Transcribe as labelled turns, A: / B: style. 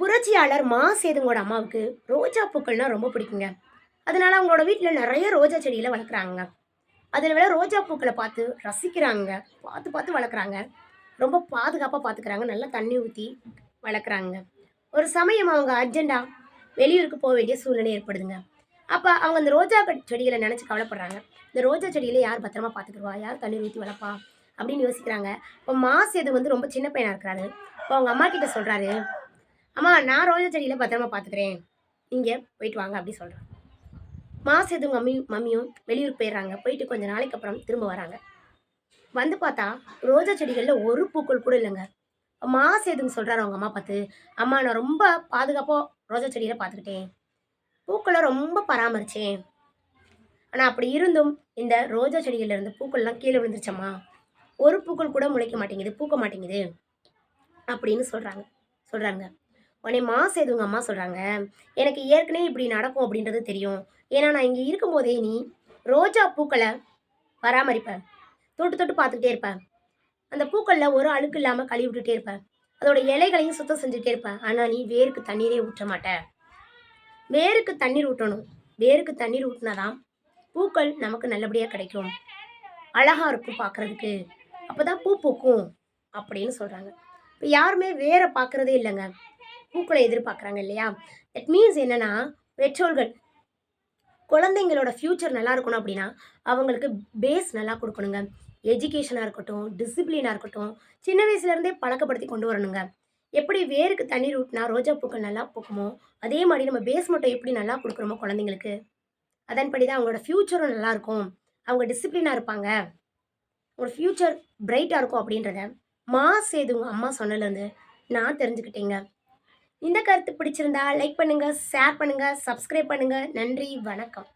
A: புரட்சியாளர் மா சேதுங்கோட அம்மாவுக்கு ரோஜா பூக்கள்னால் ரொம்ப பிடிக்குங்க. அதனால அவங்களோட வீட்டில் நிறைய ரோஜா செடியெல்லாம் வளர்க்குறாங்க அதில் விட ரோஜா பூக்களை பார்த்து ரசிக்கிறாங்க. பார்த்து பார்த்து வளர்க்குறாங்க. ரொம்ப பாதுகாப்பாக பார்த்துக்கிறாங்க. நல்லா தண்ணி ஊற்றி வளர்க்குறாங்க. ஒரு சமயம் அவங்க அர்ஜெண்டாக வெளியூருக்கு போக வேண்டிய சூழ்நிலை ஏற்படுதுங்க. அப்போ அவங்க அந்த ரோஜா செடிகளை நினச்சி கவலைப்படுறாங்க. இந்த ரோஜா செடிகளை யார் பத்திரமா பார்த்துக்குருவா? யார் தண்ணி ஊற்றி வளர்ப்பா? அப்படின்னு யோசிக்கிறாங்க. இப்போ மா சேது வந்து ரொம்ப சின்ன பையனாக இருக்கிறாரு. இப்போ அவங்க அம்மா கிட்ட சொல்கிறாரு அம்மா நான் ரோஜா செடியில் பத்திரமா பார்த்துக்கிறேன் நீங்கள் போயிட்டு வாங்க அப்படி சொல்கிறேன் மாசு எதுவும் மம்மி மம்மியும் வெளியூர் போயிடுறாங்க. போயிட்டு கொஞ்சம் நாளைக்கு அப்புறம் திரும்ப வராங்க. வந்து பார்த்தா ரோஜா செடிகளில் ஒரு பூக்கள் கூட இல்லைங்க. மாசு எதுவும் சொல்கிறாரு அவங்க அம்மா பார்த்து? அம்மா நான் ரொம்ப பாதுகாப்பாக ரோஜா செடியில் பார்த்துக்கிட்டேன் பூக்களை ரொம்ப பராமரித்தேன் ஆனால் அப்படி இருந்தும் இந்த ரோஜா செடிகளில் இருந்த பூக்கள்லாம் கீழே விழுந்துருச்சம்மா. ஒரு பூக்கள் கூட முளைக்க மாட்டேங்குது பூக்க மாட்டேங்குது. அப்படின்னு சொல்கிறாங்க சொல்கிறாங்க உடனே மா சேது உங்கள் அம்மா சொல்கிறாங்க எனக்கு ஏற்கனவே இப்படி நடக்கும் அப்படின்றது தெரியும். ஏன்னா நான் இங்கே இருக்கும்போதே நீ ரோஜா பூக்களை பராமரிப்ப. தொட்டு தொட்டு பார்த்துக்கிட்டே இருப்பேன் அந்த பூக்களில் ஒரு அழுக்கு இல்லாமல் கழுவி விட்டுட்டே இருப்பேன் அதோட இலைகளையும் சுத்தம் செஞ்சுட்டே இருப்பேன் ஆனால் நீ வேருக்கு தண்ணீரே ஊற்ற மாட்ட. வேருக்கு தண்ணீர் ஊற்றணும். வேருக்கு தண்ணீர் ஊற்றினாதான் பூக்கள் நமக்கு நல்லபடியாக கிடைக்கும். அழகாக இருக்கும் பார்க்குறதுக்கு. அப்போ தான் பூ பூக்கும் அப்படின்னு சொல்கிறாங்க இப்போ யாருமே வேரை பார்க்குறதே இல்லைங்க. பூக்களை எதிர்பார்க்குறாங்க இல்லையா? தட் மீன்ஸ் என்னன்னா பெற்றோர்கள் குழந்தைங்களோட ஃப்யூச்சர் நல்லா இருக்கணும் அப்படின்னா அவங்களுக்கு பேஸ் நல்லா கொடுக்கணுங்க. எஜுகேஷனாக இருக்கட்டும் டிசிப்ளினாக இருக்கட்டும் சின்ன வயசுலேருந்தே பழக்கப்படுத்தி கொண்டு வரணுங்க. எப்படி வேருக்கு தண்ணீர் ஊட்டினா ரோஜா பூக்கள் நல்லா பூக்குமோ அதே மாதிரி நம்ம பேஸ் மட்டும் எப்படி நல்லா கொடுக்குறோமோ குழந்தைங்களுக்கு அதன்படி தான் அவங்களோட ஃப்யூச்சரும் நல்லாயிருக்கும் அவங்க டிசிப்ளினாக இருப்பாங்க. அவங்களோட ஃப்யூச்சர் பிரைட்டாக இருக்கும் அப்படின்றத மா சேதுங்க அம்மா சொன்னதுலேருந்து நான் தெரிஞ்சுக்கிட்டேங்க. இந்த கருத்து பிடிச்சிருந்தா லைக் பண்ணுங்கள் ஷேர் பண்ணுங்கள் சப்ஸ்கிரைப் பண்ணுங்கள் நன்றி வணக்கம்.